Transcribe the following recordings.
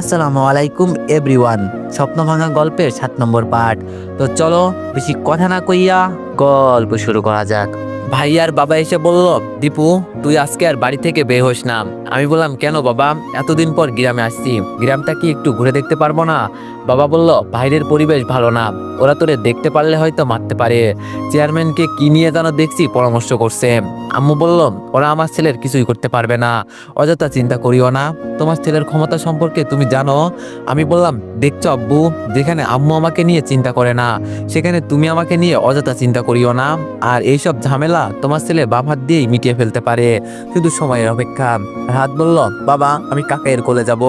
আসসালামু আলাইকুম, এভরিওয়ান। স্বপ্ন ভাঙা গল্পের সাত নম্বর পাঠ। তো চলো, বেশি কথা না কইয়া গল্প শুরু করা যাক। ভাইয়ার বাবা এসে বলল, দীপু, তুই আজকে আর বাড়ি থেকে বের হোস না। আমি বললাম, কেন বাবা? এতদিন পর গ্রামে আসছি। গ্রামটা কি একটু ঘুরে দেখতে পারব না? বাবা বলল বাইরের পরিবেশ ভালো না। ওরা তোরে দেখতে পারলে হয়তো মারতে পারে। চেয়ারম্যানকে কি নিয়ে যেন দেখছি পরামর্শ করছে। আম্মু বলল, ওরা আমার ছেলের কিছুই করতে পারবে না। অযথা চিন্তা করিও না। তোমার ছেলের ক্ষমতা সম্পর্কে তুমি জানো। আমি বললাম, দেখছ আব্বু, যেখানে আম্মু আমাকে নিয়ে চিন্তা করে না, সেখানে তুমি আমাকে নিয়ে অযথা চিন্তা করিও না। আর এইসব ঝামেলা তোমার ছেলে বাম হাত দিয়েই মিটিয়ে ফেলতে পারে। শুধু সময়ের অপেক্ষা। হাত বলল, বাবা, আমি কাকের কোলে যাব।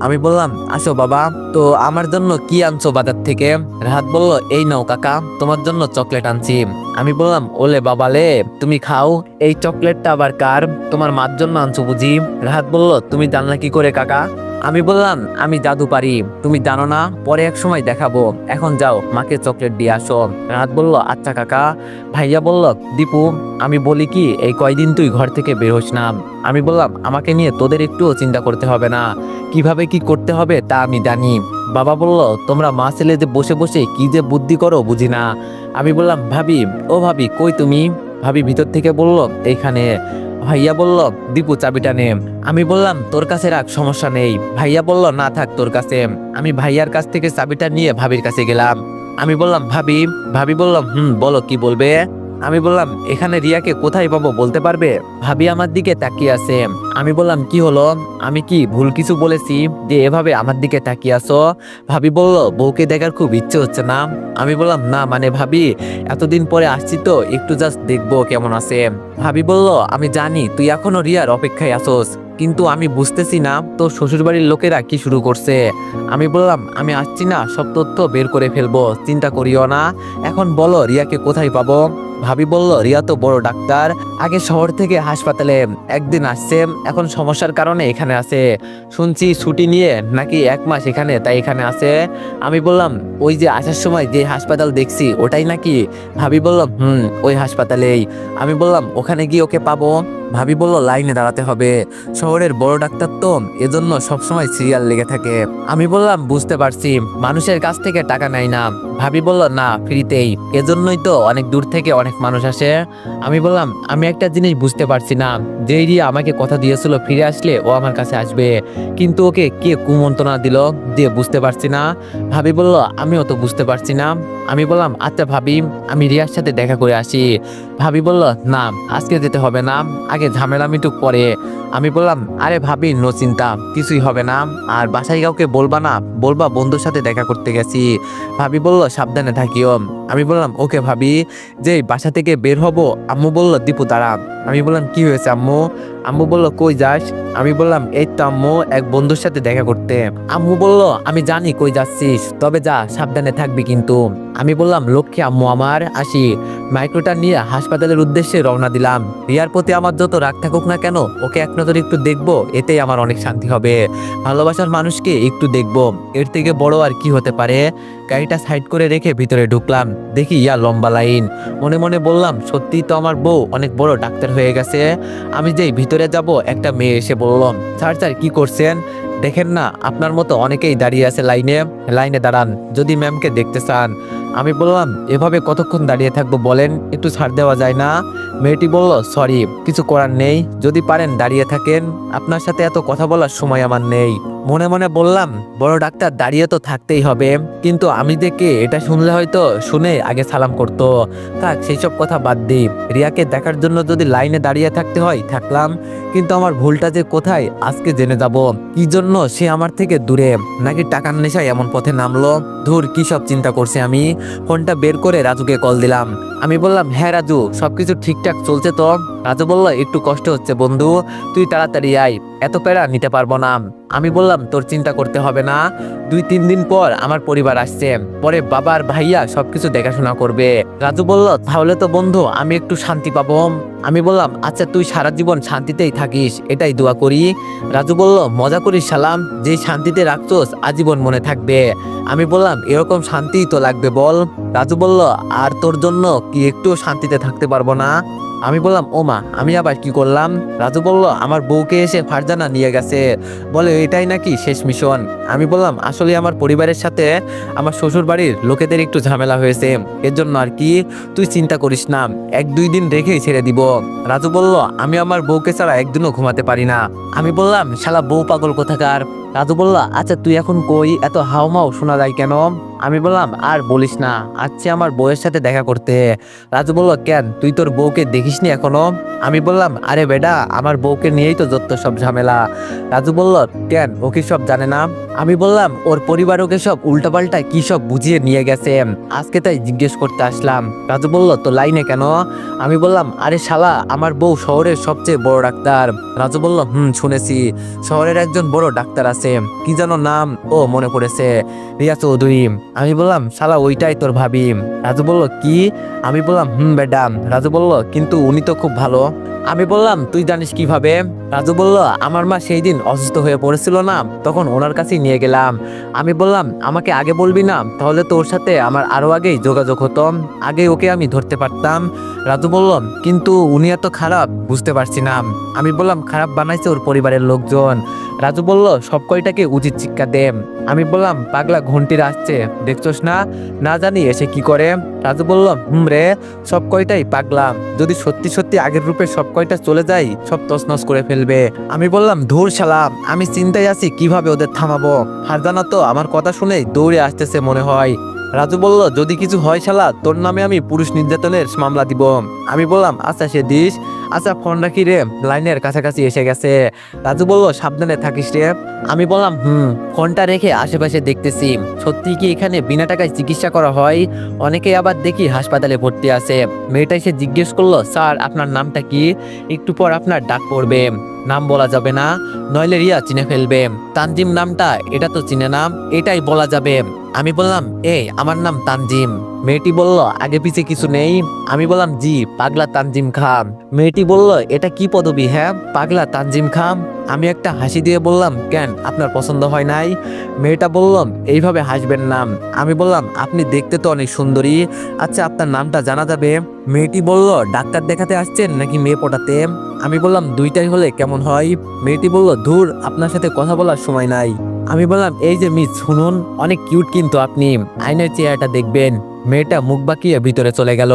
আমি বললাম, আসো বাবা। তো আমার জন্য কি আনছো বাজার থেকে? রাহাত বলল, এই নাও কাকা, তোমার জন্য চকলেট আনছি। আমি বললাম, ওলে বাবালে, তুমি খাও, এই চকলেটটা আবার কার? তোমার মার জন্য আনছো বুঝি? রাহাত বলল, তুমি জানলা কি করে কাকা? আমি বললাম, আমি জাদু পারি, তুমি জানো না? পরে এক সময় দেখাবো। এখন যাও, মাকে চকলেট দিয়ে আসো। রাহাত বলল আচ্ছা কাকা। ভাইয়া বলল, দীপু, আমি বলি কি, এই কয়দিন তুই ঘর থেকে বের হোস না? আমি বললাম, আমাকে নিয়ে তোদের একটুও চিন্তা করতে হবে না। কীভাবে কি করতে হবে তা আমি জানি। বাবা বলল, তোমরা মা ছেলে যে বসে বসে কি যে বুদ্ধি করো বুঝি না। আমি বললাম, ভাবি, ও ভাবি, কই তুমি? ভাবি ভিতর থেকে বলল, এইখানে। ভাইয়া বলল, দীপু, চাবিটা নে। আমি বললাম, তোর কাছে রাখ, সমস্যা নেই। ভাইয়া বলল, না থাক তোর কাছে। আমি ভাইয়ার কাছ থেকে চাবিটা নিয়ে ভাবির কাছে গেলাম। আমি বললাম, ভাবি। ভাবি বললাম হুম, বলো কি বলবে? আমি বললাম, এখানে রিয়াকে কোথায় পাবো বলতে পারবে? ভাবি আমার দিকে তাকিয়ে আছে। আমি বললাম, কি হলো? আমি কি ভুল কিছু বলেছি যে এভাবে আমার দিকে তাকিয়ে আসো ভাবি বলল, বউকে দেখার খুব ইচ্ছে হচ্ছে না। আমি বললাম, না মানে ভাবি, এতদিন পরে আসছি তো, একটু জাস্ট দেখব কেমন আছে। ভাবি বলল, আমি জানি, তুই এখনও রিয়ার অপেক্ষায় আসোস কিন্তু আমি বুঝতেছি না তোর শ্বশুরবাড়ির লোকেরা কি শুরু করছে। আমি বললাম, আমি আসছি না, সব তথ্য বের করে ফেলব, চিন্তা করিও না। এখন বলো, রিয়াকে কোথায় পাবো? ভাবি বলল, রিয়া তো বড় ডাক্তার, আগে শহর থেকে হাসপাতালে একদিন আসছে, এখন সমস্যার কারণে এখানে আছে। শুনছি ছুটি নিয়ে নাকি এক মাস এখানে, তাই এখানে আছে। আমি বললাম, ওই যে আসার সময় যে হাসপাতাল দেখছি, ওটাই নাকি? ভাবি বললাম হুম, ওই হাসপাতালেই। আমি বললাম, ওখানে গিয়ে ওকে পাবো। ভাবি বলল, লাইনে দাঁড়াতে হবে। শহরের বড় ডাক্তার তো এজন্য সবসময় সিরিয়াল লেগে থাকে। আমি বললাম, বুঝতে পারছি, মানুষের কাছ থেকে টাকা নেয় না। ভাবি বলল, না, ফ্রিতেই। এজন্যই তো অনেক দূর থেকে অনেক মানুষ আসে। আমি বললাম, আমি একটা জিনিস বুঝতে পারছি না। যে রিয়া আমাকে কথা দিয়েছিল ফিরে আসলে ও আমার কাছে আসবে। কিন্তু ওকে কে কুমন্ত্রণা দিল দিয়ে বুঝতে পারছি না? ভাবি বলল, আমিও তো বুঝতে পারছি না। আমি বললাম আচ্ছা ভাবি, আমি রিয়ার সাথে দেখা করে আসি। ভাবি বলল, না, আজকে যেতে হবে না। আগে ঝামেলা মিটুক পরে আমি বললাম, আরে ভাবি, নো চিন্তা, কিছুই হবে না। আর বাসায় কাউকে বলবা না, বলবা বন্ধুর সাথে দেখা করতে গেছি। ভাবি বলল, সাবধানে থাকিও। আমি বললাম, ওকে ভাবি যে বাসা থেকে বের হব? আম্মু বলল, দীপু দাঁড়া আমি বললাম, কি হয়েছে আম্মু? আম্মু বলল, কই যাস? আমি বললাম, এই তো আম্মু, এক বন্ধুর সাথে দেখা করতে। আম্মু বলল, আমি জানি কই যাচ্ছিস, তবে যা, সাবধানে থাকবি কিন্তু। আমি বললাম, লক্ষ্মী আম্মু আমার, আসি। মাইক্রোটা নিয়ে হাসপাতালের উদ্দেশ্যে রওনা দিলাম। রিয়ার প্রতি আমার যত রাগ থাকুক না কেন, ওকে এক নজর একটু দেখব, এতেই আমার অনেক শান্তি হবে। ভালোবাসার মানুষকে একটু দেখব, এর থেকে বড় আর কি হতে পারে? গাড়িটা সাইড করে রেখে ভিতরে ঢুকলাম। দেখি, ইয়া লম্বা লাইন। মনে মনে বললাম, সত্যি তো আমার বউ অনেক বড় ডাক্তার হয়ে গেছে। আমি যেই ভিতরে যাব, একটা মেয়ে এসে বললাম স্যার স্যার, কি করছেন? দেখেন না, আপনার মতো অনেকেই দাঁড়িয়ে আছে লাইনে লাইনে দাঁড়ান, যদি ম্যামকে দেখতে চান আমি বললাম, এভাবে কতক্ষণ দাঁড়িয়ে থাকব বলেন? একটু ছাড় দেওয়া যায় না মেয়েটি বলল, সরি, কিছু করার নেই। যদি পারেন দাঁড়িয়ে থাকেন। আপনার সাথে এত কথা বলার সময় আমার নেই। মনে মনে বললাম, বড় ডাক্তার, দাঁড়িয়ে তো থাকতেই হবে। কিন্তু আমি দেখে এটা শুনলে হয়তো শুনে আগে সালাম করতো। থাক, সেই সব কথা বাদ দিই রিয়াকে দেখার জন্য যদি লাইনে দাঁড়িয়ে থাকতে হয়, থাকলাম। কিন্তু আমার ভুলটা যে কোথায়, আজকে জেনে যাব। কি জন্য সে আমার থেকে দূরে? নাকি টাকার নেশায় এমন পথে নামলো? ধুর, কি সব চিন্তা করছি আমি। ফোনটা বের করে রাজুকে কল দিলাম। আমি বললাম হ্যাঁ রাজু, সবকিছু ঠিকঠাক চলছে তো? রাজু বলল, একটু কষ্ট হচ্ছে বন্ধু, তুই তাড়াতাড়ি আয়। এত প্যারা নিতে পারব না। আমি বললাম, তোর চিন্তা করতে হবে না। দুই, তিন দিন পর আমার পরিবার আসছে। পরে বাবার ভাইয়া সবকিছু দেখাশোনা করবে। রাজু বলল, তাহলে তো বন্ধু, আমি একটু শান্তি পাবো। আমি বললাম আচ্ছা তুই সারা জীবন শান্তিতেই থাকিস, এটাই দোয়া করি। রাজু বলল, মজা করিস সালাম যে শান্তিতে রাখছোস, আজীবন মনে থাকবে। আমি বললাম, এরকম শান্তিই তো লাগবে, বল। রাজু বলল, আর তোর জন্য কি একটু শান্তিতে থাকতে পারব না? আমি বললাম ওমা আমি আবার কি করলাম? রাজু বলল, আমার বউকে এসে ফারজানা নিয়ে গেছে। বলে, এটাই নাকি শেষ মিশন? আমি বললাম আসলে আমার পরিবারের সাথে আমার শ্বশুর বাড়ির লোকেদের একটু ঝামেলা হয়েছে, এর জন্য আর কি। তুই চিন্তা করিস না, এক দুই দিন রেখেই ছেড়ে দিব। রাজু বলল, আমি আমার বউকে ছাড়া একদিনও ঘুমাতে পারি না। আমি বললাম, শালা বউ পাগল কোথাকার? রাজু বলল আচ্ছা তুই এখন কই? এত হাওমাও শোনা যায় কেন? আমি বললাম, আর বলিস না আচ্ছা আমার বউয়ের সাথে দেখা করতে। রাজু বলল, কেন? তুই তোর বউকে দেখিসনি এখনও? আমি বললাম, আরে বেডা আমার বউকে নিয়েই তো যত সব ঝামেলা। রাজু বলল, কেন? ও কি সব জানে না? আমি বললাম, ওর পরিবার ওকে সব উল্টাপাল্টা কি সব বুঝিয়ে নিয়ে গেছে? আজকে তাই জিজ্ঞেস করতে আসলাম। রাজু বলল, তো লাইনে কেন? আমি বললাম, আরে শালা, আমার বউ শহরের সবচেয়ে বড় ডাক্তার। রাজু বলল, হুম, শুনেছি। শহরের একজন বড় ডাক্তার আছে। কি যেন নাম ও মনে পড়েছে। রিয়া চৌধুরী। আমি বললাম সালা ওইটাই তোর ভাবিম রাজু বলল, কি? আমি বললাম, হুম ম্যাডাম রাজু বলল, কিন্তু উনি তো খুব ভালো। আমি বললাম, তুই জানিস কীভাবে? রাজু বলল, আমার মা সেই দিন অসুস্থ হয়ে পড়েছিল না, তখন ওনার কাছেই নিয়ে গেলাম। আমি বললাম, আমাকে আগে বলবি না, তাহলে তোর সাথে আমার আরও আগেই যোগাযোগ হতো। আগে ওকে আমি ধরতে পারতাম। রাজু বলল, কিন্তু উনি এত খারাপ, বুঝতে পারছি না। আমি বললাম, খারাপ বানাইছে ওর পরিবারের লোকজন। রাজু বলল, সব কয়টাকে উচিত শিক্ষা দে। আমি বললাম, পাগলা ঘন্টির আসছে, দেখছোস না? না জানি এসে কি করে? রাজু বলল, হুম রে, সব কয়টাই পাগলা। যদি সত্যি সত্যি আগের রূপে সব কয়টা চলে যায়, সব তছনছ করে ফেলবে। আমি বললাম, ধুর সালাম আমি চিন্তায় আছি, কীভাবে ওদের থামাবো? ফারজানা তো, আমার কথা শুনে দৌড়ে আসতেছে মনে হয়। রাজু বলল, যদি কিছু হয় শালা, তোর নামে আমি পুরুষ নির্যাতনের মামলা দিব। আমি বললাম আচ্ছা সে দিস। আচ্ছা ফোন রাখি রে। লাইনের কাছাকাছি এসে গেছে। রাজু বলল, সাবধানে থাকিস রে। আমি বললাম, হুম, ফোনটা রেখে আশেপাশে দেখতেছি। সত্যি কি এখানে বিনা টাকায় চিকিৎসা করা হয়? অনেকে আবার দেখি হাসপাতালে ভর্তি আছে। মেয়েটা এসে জিজ্ঞেস করল, স্যার, আপনার নামটা কি? একটু পর আপনার ডাক পড়বে। নাম বলা যাবে না, নইলে রিয়া চিনে ফেলবে। তানজিম নামটা, এটা তো চিনে নাম এটাই বলা যাবে। আমি বললাম এই আমার নাম তানজিম। মেয়েটি বলল, আগে পিছে কিছু নেই। আমি বললাম, জি, পাগলা তানজিম খাম মেয়েটি বলল, এটা কি পদবি হ্যাঁ? পাগলা তানজিম খাম আমি একটা হাসি দিয়ে বললাম, কেন, আপনার পছন্দ হয় নাই? মেয়েটা বললাম এইভাবে হাসবেন নাম আমি বললাম, আপনি দেখতে তো অনেক সুন্দরী। আচ্ছা আপনার নামটা জানা যাবে? মেয়েটি বলল, ডাক্তার দেখাতে আসছেন নাকি মেয়ে পটাতে? আমি বললাম, দুইটাই হলে কেমন হয়? মেয়েটি বলল, ধুর, আপনার সাথে কথা বলার সময় নাই। আমি বললাম এই যে মিস শুনুন অনেক কিউট কিন্তু আপনি। আইনের চেহারাটা দেখবেন। মেয়েটা মুখ বাঁকিয়ে ভিতরে চলে গেল।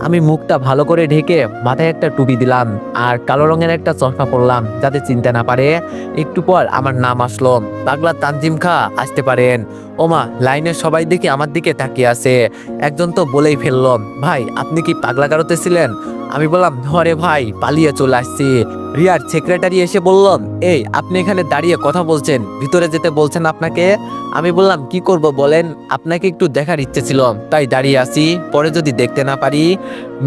আমি মুখটা ভালো করে ঢেকে মাথায় একটা টুপি দিলাম আর কালো রঙের একটা চশমা পরলাম যাতে চিনতে না পারে। একটু পর আমার নাম আসলো, পাগলা তানজিম খা, আসতে পারেন। ওমা লাইনের সবাই দেখে আমার দিকে তাকিয়ে আছে। একজন তো বলেই ফেলল, ভাই, আপনি কি পাগলা গারোতে ছিলেন? আমি বললাম ধরে ভাই, পালিয়ে চলে আসছি। রিয়ার সেক্রেটারি এসে বলল, এই, আপনি এখানে দাঁড়িয়ে কথা বলছেন, ভিতরে যেতে বলছেন আপনাকে? আমি বললাম, কি করব বলেন? আপনাকে একটু দেখার ইচ্ছে ছিল, তাই দাঁড়িয়ে আছি, পরে যদি দেখতে না পারি?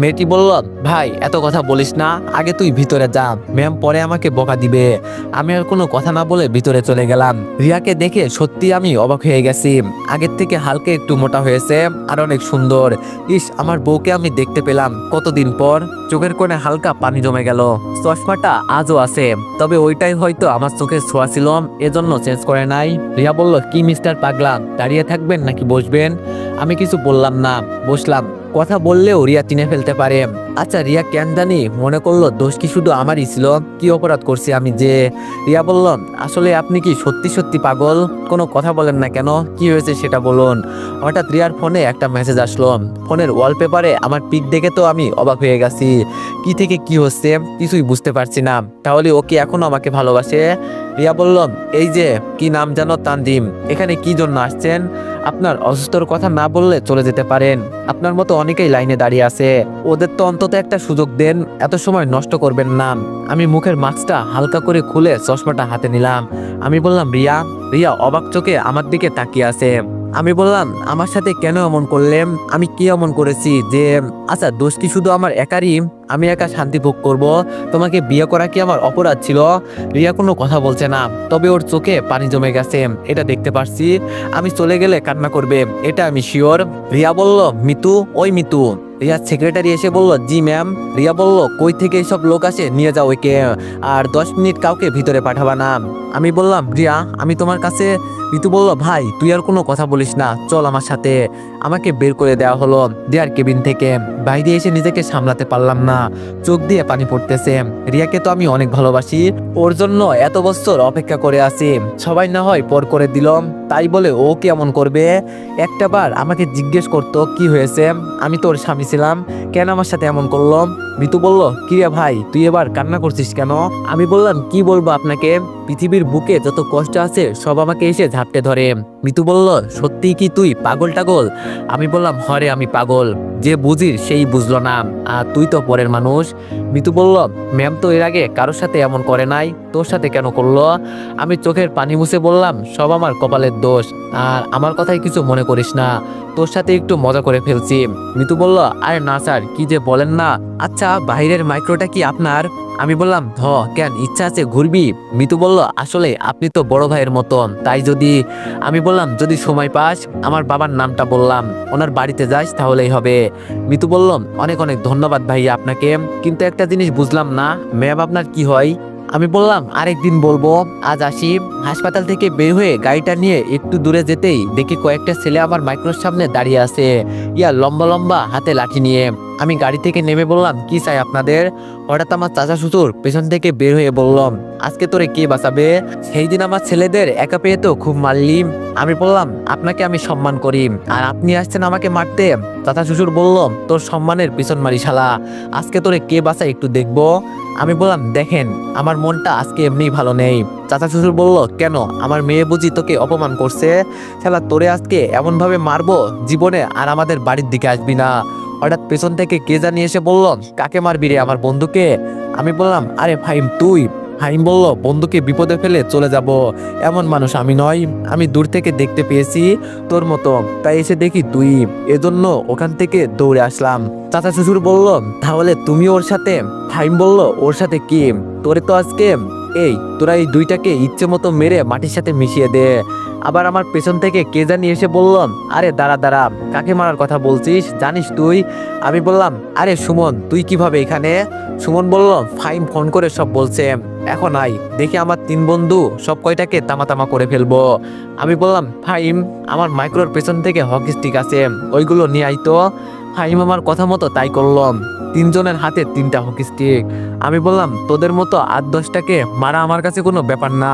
মেয়েটি বলল, ভাই, এত কথা বলিস না, আগে তুই ভিতরে যা। ম্যাম পরে আমাকে বকা দিবে। আমি আর কোনো কথা না বলে ভিতরে চলে গেলাম। রিয়াকে দেখে সত্যি আমি অবাক হয়ে গেছি। আগের থেকে হালকা একটু মোটা হয়েছে, আর অনেক সুন্দর। ইস, আমার বউকে আমি দেখতে পেলাম কতদিন পর। চোখের কোণে হালকা পানি জমে গেল। চশমাটা আজও আছে, তবে ওইটাই হয়তো আমার চোখের ছোঁয়া ছিল, এজন্য চেঞ্জ করে নাই। রিয়া বলল, কি মিস্টার পাগলা, দাঁড়িয়ে থাকবেন নাকি বসবেন? আমি কিছু বললাম না, বসলাম। কথা বললেও রিয়া চিনে ফেলতে পারে। আচ্ছা রিয়া কেন জানি মনে করল দোষ কি শুধু আমারই ছিল। কি অপরাধ করছি আমি যে? রিয়া বলল, আসলে আপনি কি সত্যি সত্যি পাগল? কোনো কথা বলেন না কেন? কি হয়েছে সেটা বলুন। হঠাৎ রিয়ার ফোনে একটা মেসেজ আসলো। ফোনের ওয়ালপেপারে আমার পিক দেখে তো আমি অবাক হয়ে গেছি। কি থেকে কি হচ্ছে? কিছুই বুঝতে পারছি না। তাহলে ও কি এখনও আমাকে ভালোবাসে? রিয়া বলল, এই যে, কি নাম জানো, তানজিম? এখানে কি জন্য আসছেন? আপনার অসুস্থর কথা না বললে চলে যেতে পারেন। আপনার মতো অনেকেই লাইনে দাঁড়িয়ে আছে। ওদের তো অন্তত একটা সুযোগ দেন। এত সময় নষ্ট করবেন না। আমি মুখের মাছটা হালকা করে খুলে চশমাটা হাতে নিলাম। আমি বললাম, রিয়া রিয়া অবাক চোখে আমার দিকে তাকিয়ে আছে। আমি বললাম, আমার সাথে কেন এমন করলেন? আমি কি এমন করেছি যে আচ্ছা দোষ কি শুধু আমার একারই? আমি একা শান্তি ভোগ করব? তোমাকে বিয়ে করা কি আমার অপরাধ ছিল? রিয়া কোনো কথা বলছে না, তবে ওর চোখে পানি জমে গেছে। এটা দেখতে পারছি। আমি চলে গেলে কান্না করবে, এটা আমি শিওর রিয়া বলল, মিতু, ওই মিতু। রিয়ার সেক্রেটারি এসে বলল, জি ম্যাম রিয়া বলল, কই থেকে এইসব লোক আসে? নিয়ে যাও একে আর দশ মিনিট কাউকে ভিতরে পাঠাবা না। আমি বললাম, রিয়া, আমি তোমার কাছে ঋতু বলল, ভাই, তুই আর কোনো কথা বলিস না। চল আমার সাথে। আমাকে বের করে দেওয়া হলো দেয়ার কেবিন থেকে। বাইরে এসে নিজেকে সামলাতে পারলাম না। চোখ দিয়ে পানি পড়তেছে। রিয়াকে তো আমি অনেক ভালোবাসি। ওর জন্য এত বছর অপেক্ষা করে আছি। সবাই না হয় পর করে দিলাম তাই বলে ও কেমন করবে? একটা বার আমাকে জিজ্ঞেস করতো, কি হয়েছে? আমি তোর স্বামী ছিলাম কেন আমার সাথে এমন করলাম মিতু বলল, কি রে ভাই, তুই এবার কান্না করছিস কেন? আমি বললাম, কি বলব আপনাকে? পৃথিবীর বুকে যত কষ্ট আছে, সব আমাকে এসে ঝাপটে ধরে। মিতু বলল সত্যি কি তুই পাগল টাগল? আমি বললাম, হরে, আমি পাগল। যে বুঝির সেই বুঝলো না। আর তুই তো পরের মানুষ। মিতু বলল, ম্যাম তো এর আগে কারোর সাথে এমন করে নাই। তোর সাথে কেন করল? আমি চোখের পানি মুছে বললাম, সব আমার কপালের দোষ। আর আমার কথাই কিছু মনে করিস না। তোর সাথে একটু মজা করে ফেলছি। মিতু বলল, আরে না স্যার, কি যে বলেন না। আচ্ছা বাইরের মাইক্রোটা কি আপনার? আমি বললাম ধ কেন? ইচ্ছা আছে, ঘুরবি? মিতু বলল, আসলে আপনি তো বড় ভাইয়ের মতন, তাই যদি আমি বললাম, যদি সময় পাস, আমার বাবার নামটা বললাম, ওনার বাড়িতে যাস, তাহলেই হবে। মিতু বলল, অনেক অনেক ধন্যবাদ ভাই আপনাকে, কিন্তু একটা জিনিস বুঝলাম না, ম্যাম আপনার কি হয়? আমি বললাম, আরেকদিন বলব, আজ আসি। হাসপাতাল থেকে বের হয়ে গাড়িটা নিয়ে একটু দূরে যেতেই দেখি কয়েকটা ছেলে আমার মাইক্রোর সামনে দাঁড়িয়ে আছে। ইয়া, লম্বা লম্বা হাতে লাঠি নিয়ে। আমি গাড়ি থেকে নেমে বললাম, কি চাই আপনাদের? হঠাৎ আমার চাচা শ্বশুর পেছন থেকে বের হয়ে বললাম আজকে তোরে কে বাঁচাবে? সেই দিন আমার ছেলেদের একা পেয়ে তো খুব মারলি। আমি বললাম, আপনাকে আমি সম্মান করি। আর আপনি আসছেন আমাকে মারতে। চাচা শ্বশুর বললাম তোর সম্মানের পিছন মারি শালা। আজকে তোরে কে বাঁচায় একটু দেখব? আমি বললাম, দেখেন, আমার মনটা আজকে এমনি ভালো নেই। চাচা শ্বশুর বলল, কেন? আমার মেয়ে বুঝি তোকে অপমান করছে? শালা, তোরে আজকে এমনভাবে মারবো জীবনে আর আমাদের বাড়ির দিকে আসবি না। হঠাৎ পেছন থেকে কে জানিয়ে এসে বলল, কাকে মারবি রে আমার বন্ধুকে? আমি বললাম, আরে ফাইম তুই। ফাইম বলল, বন্ধুকে বিপদে ফেলে চলে যাব। এমন মানুষ আমি নয় আমি দূর থেকে দেখতে পেয়েছি তোর মতো। তাই এসে দেখি তুই। এজন্য ওখান থেকে দৌড়ে আসলাম। চাচা শ্বশুর বলল, তাহলে তুমি ওর সাথে? হাইম বলল, ওর সাথে কি? তোরে তো আজকে, এই, তোরা এই দুইটাকে ইচ্ছে মতো মেরে মাটির সাথে মিশিয়ে দে। আবার আমার পেছন থেকে কে জানি এসে বললাম আরে দাঁড়া দাঁড়া, কাকে মারার কথা বলছিস? জানিস তুই? আমি বললাম, আরে সুমন, তুই কীভাবে এখানে? সুমন বলল, ফাইম ফোন করে সব বলছে, এখন আই দেখি আমার তিন বন্ধু সব কয়টাকে তামা তামা করে ফেলব। আমি বললাম, ফাইম, আমার মাইক্রোর পেছন থেকে হকি স্টিক আছে, ওইগুলো নিয়ে আই তো। ফাইম আমার কথা মতো তাই করলাম তিনজনের হাতে তিনটা হকি স্টিক। আমি বললাম, তোদের মতো আট দশটাকে মারা আমার কাছে কোনো ব্যাপার না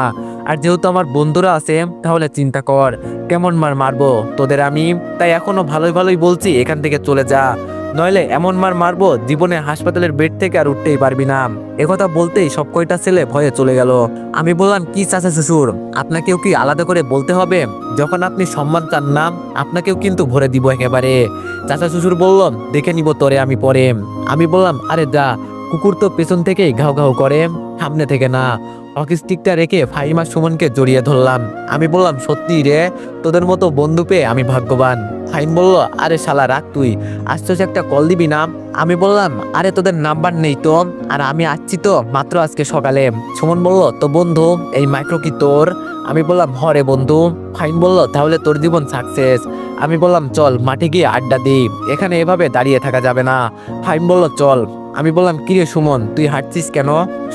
আর যেহেতু আমার বন্ধুরা আছে, তাহলে চিন্তা কর, কেমন মার মারবো তোদের আমি? তাই এখনও ভালোই ভালোই বলছি, এখান থেকে চলে যা। নইলে এমন মার মারবো, জীবনে হাসপাতালের বেড থেকে আর উঠতেই পারবি না। একথা বলতেই সব কয়টা ছেলে ভয়ে চলে গেল। আমি বললাম, কি চাচা শ্বশুর, আপনাকেও কি আলাদা করে বলতে হবে? যখন আপনি সম্মান চান না, আপনাকেও কিন্তু ভরে দিব একেবারে। চাচা শ্বশুর বলল, দেখে নিব তোরে আমি পরে। আমি বললাম, আরে যা, কুকুর তো পেছন থেকেই ঘাউ ঘাউ করে, সামনে থেকে না। হকি স্টিকটা রেখে ফাইমা সুমনকে জড়িয়ে ধরলাম। আমি বললাম, সত্যি রে, তোদের মতো বন্ধু পেয়ে আমি ভাগ্যবান। ফাইম বলল, আরে শালা রাখ তুই। আশ্চর্য একটা কল দিবি না? আমি বললাম, আরে, তোদের নাম্বার নেই তো? আর আমি আসছি তো মাত্র আজকে সকালে। সুমন বলল, তো বন্ধু, এই মাইক্রো কি তোর? আমি বললাম হরে বন্ধু। ফাইন বলল, তাহলে তোর জীবন সাকসেস আমি বললাম, চল, মাঠে গিয়ে আড্ডা দিই। এখানে এভাবে দাঁড়িয়ে থাকা যাবে না। ফাইন বলল, চল। আমি বললাম, কিরে সুমন, তুই হাঁটছিস কেন?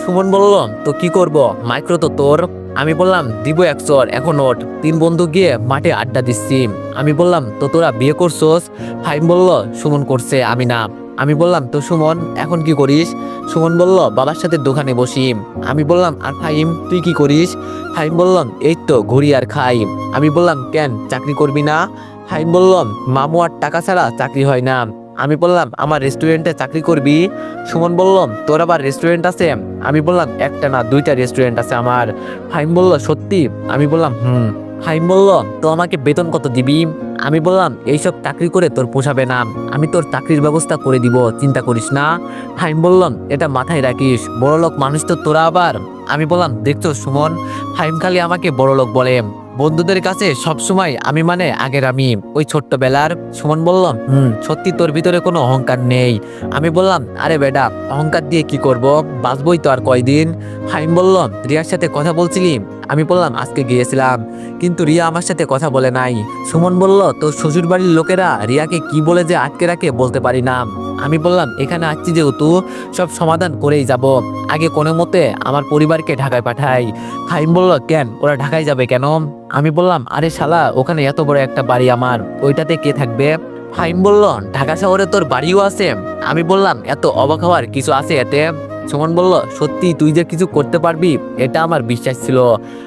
সুমন বলল, তো কি করব? মাইক্রো তো তোর। আমি বললাম, দিব একশোর এখন ওঠ। তিন বন্ধু গিয়ে মাঠে আড্ডা দিচ্ছি। আমি বললাম, তো তোরা বিয়ে করছোস? ফাইম বলল, সুমন করছে, আমি না। আমি বললাম, তো সুমন, এখন কি করিস? সুমন বলল, বাবার সাথে দোকানে বসি। আমি বললাম, আর ফাইম তুই কি করিস? ফাইম বললাম এই তো, ঘুরি আর খাই। আমি বললাম, কেন, চাকরি করবি না? ফাইম বললাম মামু আর টাকা ছাড়া চাকরি হয় না। আমি বললাম, আমার রেস্টুরেন্টে চাকরি করবি? সুমন বললাম তোর আবার রেস্টুরেন্ট আছে? আমি বললাম, একটা না, দুইটা রেস্টুরেন্ট আছে আমার। ফাইম বলল, সত্যি? আমি বললাম, হুম। ফাইম বলল, তো আমাকে বেতন কত দিবি? আমি বললাম, এইসব চাকরি করে তোর পোষাবে না। আমি তোর চাকরির ব্যবস্থা করে দিব, চিন্তা করিস না। ফাইম বললাম এটা মাথায় রাখিস, বড়লোক মানুষ তো তোরা আবার। আমি বললাম, দেখছ সুমন? ফাইম খালি আমাকে বড়লোক বলে। বন্ধুদের কাছে সবসময় আমি মানে আগের আমি। ওই ছোট্টবেলার সুমন বললাম, হুম, সত্যি তোর ভিতরে কোনো অহংকার নেই। আমি বললাম, আরে বেডা অহংকার দিয়ে কি করব? বাঁচবই তো আর কয়দিন। ফাইম বললাম, রিয়ার সাথে কথা বলছিলি? আমি বললাম, আজকে গিয়েছিলাম, কিন্তু রিয়া আমার সাথে কথা বলে নাই। সুমন বলল, তোর শ্বশুর বাড়ির লোকেরা রিয়াকে কি বলে যে আটকে রাখে বলতে পারি না। আমি বললাম, এখানে আসছি যেহেতু, সব সমাধান করেই যাব। আগে কোনো মতে আমার পরিবারকে ঢাকায় পাঠাই। হাইম বলল, কেন? ওরা ঢাকায় যাবে কেন? আমি বললাম, আরে শালা, ওখানে এত বড় একটা বাড়ি আমার, ওইটাতে কে থাকবে? ফাইম বলল, ঢাকা শহরে তোর বাড়িও আছে। আমি বললাম, এত অবাক হওয়ার কিছু আছে এতে? সুমন বলল, সত্যি তুই যে কিছু করতে পারবি, এটা আমার বিশ্বাস ছিল।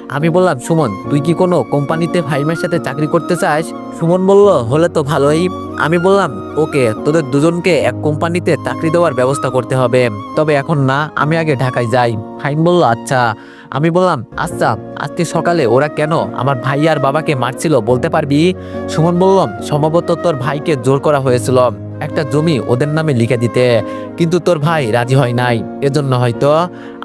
আমি বললাম, সুমন, তুই কি কোনো কোম্পানিতে ফাইমের সাথে চাকরি করতে চাস? সুমন বলল, হলে তো ভালোই। আমি বললাম, ওকে, তোদের দুজনকে এক কোম্পানিতে চাকরি দেওয়ার ব্যবস্থা করতে হবে। তবে এখন না, আমি আগে ঢাকায় যাই। ফাইন বলল আচ্ছা। আমি বললাম আচ্ছা আজকে সকালে ওরা কেন আমার ভাই আর বাবাকে মারছিল বলতে পারবি? সুমন বললাম সম্ভবত তোর ভাইকে জোর করা হয়েছিল। একটা জমি ওদের নামে লিখে দিতে, কিন্তু তোর ভাই রাজি হয় নাই। এজন্য হয়তো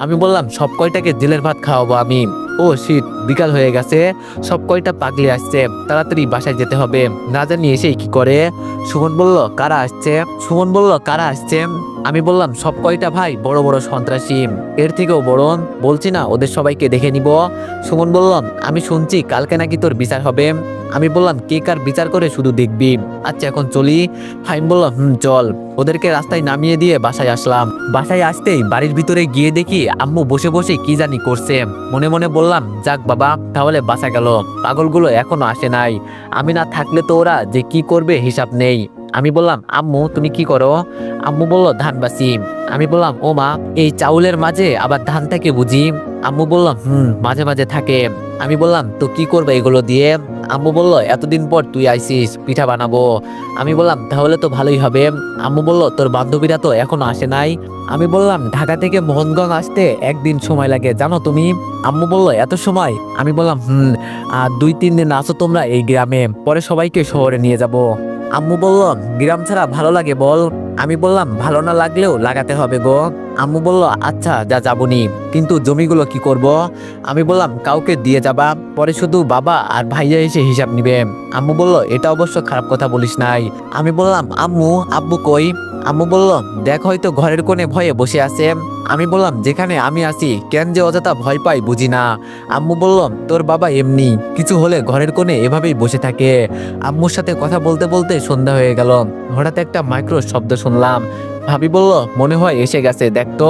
আমি বললাম, সব কয়টাকে জেলের ভাত খাওয়াবো আমি। ও শীত, বিকাল হয়ে গেছে। সব কয়টা পাগলি আসছে, তাড়াতাড়ি বাসায় যেতে হবে। না জানি এসেই কি করে? সুমন বলল, কারা আসছে? সুমন বলল, কারা আসছে? আমি বললাম, সব কয়টা ভাই? বড় বড় সন্ত্রাসী। এর থেকেও বরণ বলছি না, ওদের সবাইকে দেখে নিব। সুমন বললাম আমি শুনছি, কালকে নাকি তোর বিচার হবে। আমি বললাম, কে কার বিচার করে শুধু দেখবি? আচ্ছা এখন চলি। ফাইম বললাম হুম, চল। ওদেরকে রাস্তায় নামিয়ে দিয়ে বাসায় আসলাম। বাসায় আসতেই বাড়ির ভিতরে গিয়ে দেখি আম্মু বসে বসে কি জানি করছে। মনে মনে বললাম, যাক বাবা, তাহলে বাসা গেল। পাগলগুলো এখনও আসে নাই। আমি না থাকলে তো ওরা যে কি করবে হিসাব নেই। আমি বললাম, আম্মু, তুমি কি করো? আম্মু বলল, ধান বাসি আমি বললাম, ও মা, এই চাউলের মাঝে আবার ধান থাকে বুঝি? আম্মু বললাম হুম, মাঝে মাঝে থাকে। আমি বললাম, তো কি করবে এগুলো দিয়ে? আম্মু বলল, এতদিন পর তুই আইসিস, পিঠা বানাবো। আমি বললাম, তাহলে তো ভালোই হবে। আম্মু বলল, তোর বান্ধবীরা তো এখনও আসে নাই। আমি বললাম, ঢাকা থেকে মোহনগঞ্জ আসতে একদিন সময় লাগে, জানো তুমি? আম্মু বলল, এত সময়? আমি বললাম, হুম, আর দুই তিন দিন আসো তোমরা এই গ্রামে, পরে সবাইকে শহরে নিয়ে যাব। আম্মু বলল গ্রাম ছাড়া ভালো লাগে বল। আমি বললাম, ভালো না লাগলেও লাগাতে হবে গো। আম্মু বলল আচ্ছা যা যাবনি, কিন্তু জমিগুলো কি করব? আমি বললাম, কাউকে দিয়ে যাবা, পরে শুধু বাবা আর ভাইয়া এসে হিসাব নিবে। আম্মু বলল, এটা অবশ্য খারাপ কথা বলিস নাই। আমি বললাম, আম্মু, আব্বু কই? আম্মু বলল, দেখ, হয়তো ঘরের কোণে ভয়ে বসে আছে। আমি বললাম, যেখানে আমি আছি, কেন যে অযথা ভয় পাই বুঝি না। আম্মু বলল, তোর বাবা এমনি, কিছু হলে ঘরের কোণে এভাবেই বসে থাকে। আম্মুর সাথে কথা বলতে বলতে সন্ধ্যা হয়ে গেল। হঠাৎ একটা মাইক্রো শব্দ শুনলাম। ভাবি বলল, মনে হয় এসে গেছে দেখতো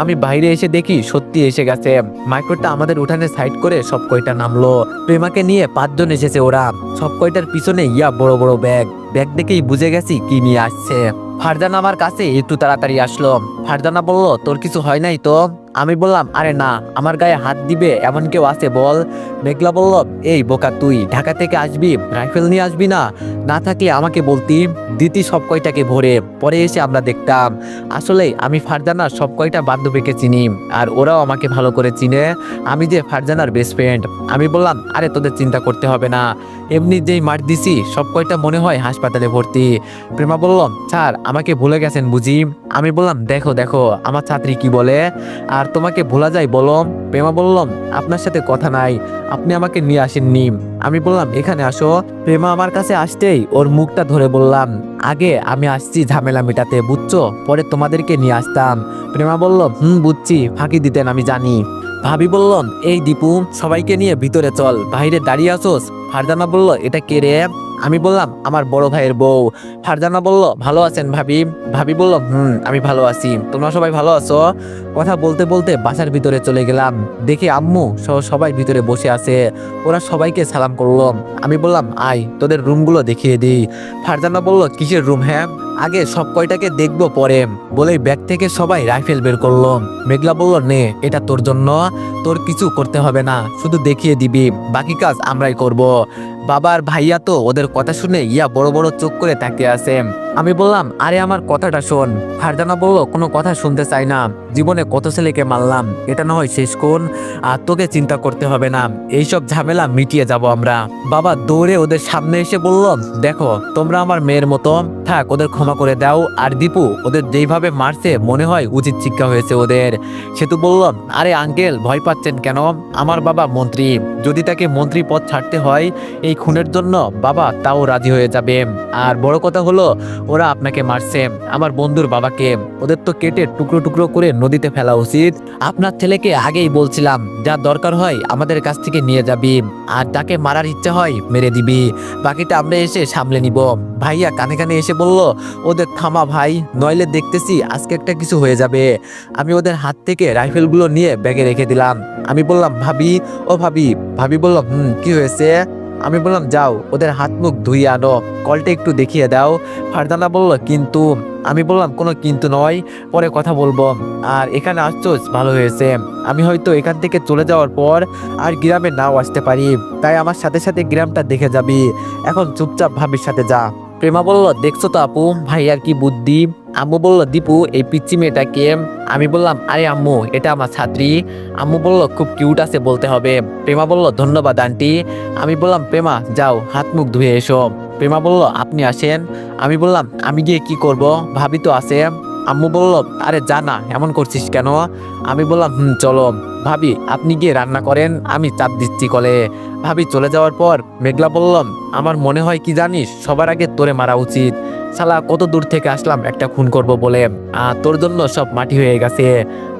আমি বাইরে এসে দেখি সত্যি এসে গেছে। মাইক্রোটা আমাদের উঠানে সাইড করে সব কয়টা নামলো। প্রেমাকে নিয়ে পাঁচজন এসেছে ওরা। সব কয়টার পিছনে ইয়া বড় বড় ব্যাগ। ব্যাগ দেখেই বুঝে গেছি কি নিয়ে আসছে। ফারজানা আমার কাছে একটু তাড়াতাড়ি আসলো। ফারজানা বলল, তোর কিছু হয় নাই তো? আমি বললাম, আরে না, আমার গায়ে হাত দিবে, এমন কেউ আছে, বল। মেঘলা বলল, এই বোকা তুই, ঢাকা থেকে আসবি, রাইফেল নিয়ে আসবি না? না থাকলে আমাকে বলতি, দিতি সব কয়টাকে ভরে, পরে এসে আমরা দেখতাম। আসলে আমি ফারজানার সব কয়টা বান্ধবীকে চিনি, আর ওরাও আমাকে ভালো করে চিনে, আমি যে ফারজানার বেস্ট ফ্রেন্ড আমি বললাম, আরে, তোদের চিন্তা করতে হবে না, এমনি যেই মার দিছি, সব কয়টা মনে হয় হাসপাতালে ভর্তি। প্রেমা বলল, স্যার, আমাকে ভুলে গেছেন বুঝি? আমি বললাম, দেখো দেখো, আমার ছাত্রী কি বলে? আর তোমাকে ভোলা যায় বলো প্রেমা বললাম, আপনার সাথে কথা নাই, আপনি আমাকে নিয়ে আসেন আসেননি। আমি বললাম, এখানে আসো। প্রেমা আমার কাছে আসতেই ওর মুখটা ধরে বললাম, আগে আমি আসছি ঝামেলা মেটাতে, বুঝছ? পরে তোমাদেরকে নিয়ে আসতাম। প্রেমা বলল, হুম, বুঝছি, ফাঁকি দিতেন, আমি জানি। ভাবি বললাম এই দীপু, সবাইকে নিয়ে ভিতরে চল, বাইরে দাঁড়িয়ে আসোস? ফারজানা বলল, এটা কে রে? আমি বললাম, আমার বড় ভাইয়ের বউ। ফারজানা বলল, ভালো আছেন ভাবি? ভাবি বলল, হুম, আমি ভালো আছি। তোমরা সবাই ভালো আছো? কথা বলতে বলতে বাসার ভিতরে চলে গেলাম। দেখি আম্মু সহ সবাই ভিতরে বসে আছে। ওরা সবাইকে সালাম করল। আমি বললাম, আয়, তোদের রুমগুলো দেখিয়ে দিই। ফারজানা বলল, কিসের রুম হ্যাঁ? আগে সব কয়টাকে দেখব পরে। বলেই ব্যাগ থেকে সবাই রাইফেল বের করল। মেঘলা বলল, নে, এটা তোর জন্য। তোর কিছু করতে হবে না। শুধু দেখিয়ে দিবি। বাকি কাজ আমরাই করব। বাবার ভাইয়া তো ওদের কথা শুনে ইয়া বড় বড় চোখ করে তাকিয়ে আছে। আমি বললাম, আরে আমার কথাটা শোন। ফারজানা বলল, কোনো কথা শুনতে চাই না। জীবনে কত ছেলেকে মারলাম, এটা না হয় শেষ কোন আর তোকে চিন্তা করতে হবে না। এইসব ঝামেলা মিটিয়ে যাব আমরা। বাবা দৌড়ে ওদের সামনে এসে বলল, দেখো, তোমরা আমার মেয়ের মতো। থাক, ওদের ক্ষমা করে দাও। আর দীপু, ওদের যেইভাবে মারছে, মনে হয় উচিত শিক্ষা হয়েছে ওদের। সেতু বলল, আরে আঙ্কেল, ভয় পাচ্ছেন কেন? আমার বাবা মন্ত্রী। যদি তাকে মন্ত্রী পদ ছাড়তে হয় এই খুনের জন্য, বাবা তাও রাজি হয়ে যাবে। আর বড় কথা হলো ওরা আপনাকে মারছে। আমার বন্ধুর বাবাকে। ওদের তো কেটে টুকরো টুকরো করে নদীতে ফেলা উচিত। আপনার ছেলেকে আগেই বলছিলাম, যা দরকার হয় আমাদের কাছ থেকে নিয়ে যাবি। আর তাকে মারার ইচ্ছা হয় মেরে দিবি। বাকিটা আমরা এসে সামলে নিব। ভাইয়া কানে কানে এসে বলল, ওদের থামা ভাই, নইলে দেখতেছি আজকে একটা কিছু হয়ে যাবে। আমি ওদের হাত থেকে রাইফেলগুলো নিয়ে ব্যাগে রেখে দিলাম। আমি বললাম, ভাবি, ও ভাবি। ভাবি বলল, হুম, কি হয়েছে? আমি বললাম, যাও, ওদের হাত মুখ ধুইয়ে আনো, কলটা একটু দেখিয়ে দাও। ফারদানা বলল, কিন্তু আমি বললাম, কোনো কিন্তু নয়, পরে কথা বলব। আর এখানে আসছোস, ভালো হয়েছে। আমি হয়তো এখান থেকে চলে যাওয়ার পর আর গ্রামে নাও আসতে পারি। তাই আমার সাথে সাথে গ্রামটা দেখে যাবি। এখন চুপচাপ ভাবির সাথে যা। প্রেমা বলল, দেখছ তো আপু ভাইয়ার কি বুদ্ধি? আম্মু বলল, দীপু, এই পিচ্ছি মেয়েটাকে আমি বললাম, আরে আম্মু, এটা আমার ছাত্রী। আম্মু বলল, খুব কিউট আছে বলতে হবে। প্রেমা বলল, ধন্যবাদ, আন্টি। আমি বললাম, প্রেমা, যাও, হাত মুখ ধুয়ে এসো। প্রেমা বলল, আপনি আসেন। আমি বললাম, আমি গিয়ে কি করব? ভাবি তো আছে। আম্মু বলল, আরে যা না, এমন করছিস কেন আমি বললাম, হুম, চলো, ভাবি, আপনি গিয়ে রান্না করেন, আমি চাপ দিচ্ছি কলে। ভাবি চলে যাওয়ার পর মেঘলা বললাম আমার মনে হয় কি জানিস, সবার আগে তোরে মারা উচিত। সালা কত দূর থেকে আসলাম, একটা খুন করব বলে তোর জন্য সব মাটি হয়ে গেছে।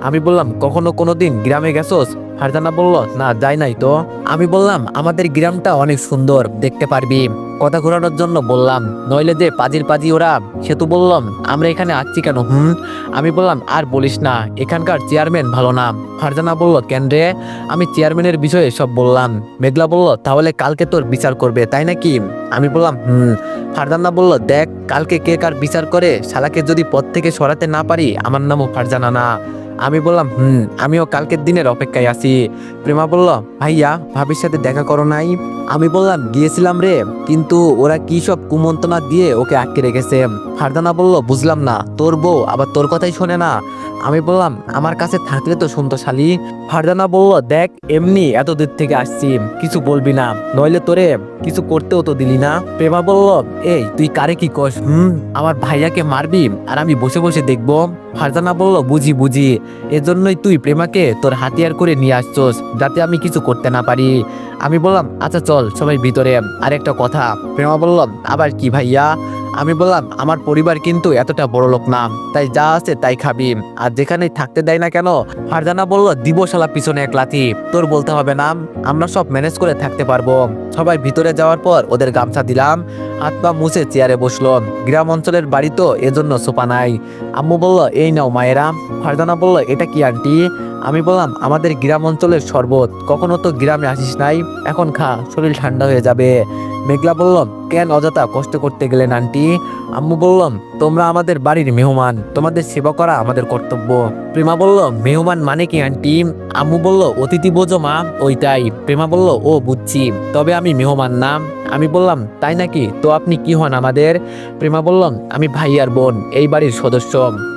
আমি বললাম, কখনো কোনো দিন গ্রামে গেছোস? ফারজানা বলল, না, যাই নাই তো। আমি বললাম, আমাদের গ্রামটা অনেক সুন্দর, দেখতে পারবি। কথা ঘোরানোর জন্য বললাম, নইলে যে পাজির পাজি ওরা? সেতু বললাম, আমরা এখানে আসছি কেন, হুম? আমি বললাম, আর বলিস না, এখানকার চেয়ারম্যান ভালো না। ফারজানা বলল, কেন রে? আমি চেয়ারম্যানের বিষয়ে সব বললাম। মেঘলা বলল, তাহলে কালকে তোর বিচার করবে, তাই নাকি? আমি বললাম, হুম। ফারজানা বলল, দেখ, কালকে কে কার বিচার করে? শালাকে যদি পদ থেকে সরাতে না পারি, আমার নামও ফারজানা না। আমি বললাম হুম আমিও কালকের দিনের অপেক্ষায় আছি। প্রেমা বলল ভাইয়া ভাবির সাথে দেখা করো নাই? আমি বললাম গিয়েছিলাম রে কিন্তু ওরা কি সব কুমন্ত্রণা দিয়ে ওকে আটকে রেখেছে? ফারদানা বলল বুঝলাম না তোর বউ আবার তোর কথাই শোনে না। আমি বললাম আমার কাছে থাকলে তো শুনতো শালি। ফারদানা বলল দেখ এমনি এত দূর থেকে আসছি কিছু বলবি না নইলে তোরে কিছু করতেও তো দিলি না। প্রেমা বলল এই তুই কারে কি কস হুম? আমার ভাইয়াকে মারবি আর আমি বসে বসে দেখব। ফারজানা বলল বুঝি বুঝি। এজন্যই তুই প্রেমাকে তোর হাতিয়ার করে নিয়ে আসছোস, যাতে আমি কিছু করতে না পারি। আমি বললাম আচ্ছা চল, সবাই ভিতরে। আর একটা কথা, প্রেমা বললাম আবার কি ভাইয়া? আমি বললাম, আমার পরিবার কিন্তু এতটা বড় লোক না, তাই যা আছে তাই খাবি। আর যেখানে থাকতে দেয় না কেন? ফারজানা বলল, দিবশালা পিছনে এক লাথি। তোর বলতে হবে না, আমরা সব ম্যানেজ করে থাকতে পারব। সবাই ভিতরে যাওয়ার পর ওদের গামছা দিলাম পা মুছে চেয়ারে বসল। গ্রাম অঞ্চলের বাড়ি তো এজন্য সোপা নাই। আম্মু বলল, এই নাও মায়েরা। ফারজানা বলল, এটা কি আন্টি? আমি বললাম, আমাদের গ্রাম অঞ্চলের শরবত। কখনো তো গ্রামে আসিস নাই। এখন খা, শরীর ঠান্ডা হয়ে যাবে। মেঘলা বলল কেন অযথা কষ্ট করতে গেলেন আন্টি? আম্মু বললাম, তোমরা আমাদের বাড়ির মেহমান, তোমাদের সেবা করা আমাদের কর্তব্য। প্রেমা বলল, মেহমান মানে কি আন্টি? আম্মু বলল, অতিথি বোঝো মা। ওইটাই প্রেমা বলল, ও বুঝছি, তবে আমি মেহমান না। আমি বললাম, তাই নাকি? তো আপনি কি হন আমাদের? প্রেমা বললাম আমি ভাই আর বোন, এই বাড়ির সদস্য।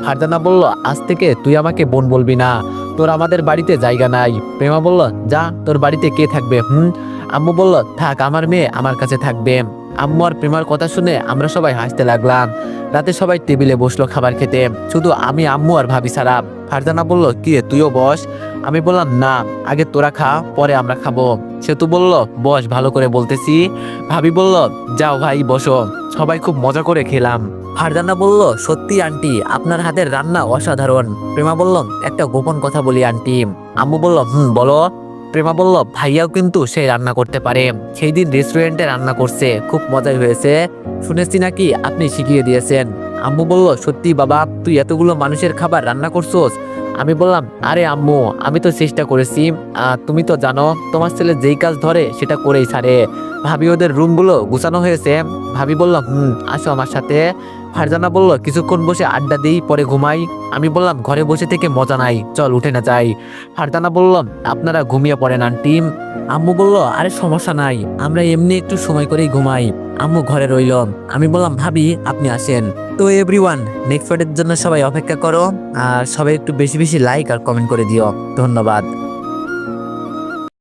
ফারজানা বলল, আজ থেকে তুই আমাকে বোন বলবি না, তোর আমাদের বাড়িতে জায়গা নাই। প্রেমা বলল, যা, তোর বাড়িতে কে থাকবে, হুম? আম্মু বলল, থাক, আমার মেয়ে আমার কাছে থাকবে। আম্মু আর প্রেমার কথা শুনে আমরা সবাই হাসতে লাগলাম। রাতে সবাই টেবিলে বসল খাবার খেতে। শুধু আমি, আম্মু আর ভাবি ছাড়া। ফারজানা বলল, কি তুইও বস? আমি বললাম, না, আগে তোরা খা, পরে আমরা খাব। সেতু বলল, বস, ভালো করে বলতেছি। ভাবি বলল, যাও ভাই, বসো। সবাই খুব মজা করে খেলাম। ফারজানা বলল, সত্যি আন্টি, আপনার হাতের রান্না অসাধারণ। প্রেমা বলল, একটা গোপন কথা বলি আন্টি। আম্মু বলল, হুম, বলো। প্রেমা বলল, ভাইয়াও কিন্তু সে রান্না করতে পারে। সেই দিন রেস্টুরেন্টে রান্না করছে। খুব মজাই হয়েছে। শুনেছি নাকি আপনি শিখিয়ে দিয়েছেন। আম্মু বলল, সত্যি বাবা, তুই এতগুলো মানুষের খাবার রান্না করছোস? আমি বললাম, আরে আম্মু, আমি তো চেষ্টা করেছি। তুমি তো জানো, তোমার ছেলে যেই কাজ ধরে সেটা করেই ছাড়ে। ভাবি ওদের রুমগুলো গুছানো হয়েছে। ভাবি বলল, হুম, আসো আমার সাথে। ফারজানা বলল, কিছুক্ষণ বসে আড্ডা দিই, পরে ঘুমাই। আমি বললাম, ঘরে বসে থেকে মজা নাই, চল উঠে না যাই। ফারজানা বলল, আপনারা ঘুমিয়ে পড়েন, আন্টি। আম্মু বলল, আরে সমস্যা নাই, আমরা এমনি একটু সময় করেই ঘুমাই। আম্মু ঘরে রইল। আমি বললাম, ভাবি, আপনি আসেন। তো এভরিওয়ান নেক্সট পার্টের জন্য সবাই অপেক্ষা করো, আর সবাই একটু বেশি বেশি লাইক আর কমেন্ট করে দিও। ধন্যবাদ।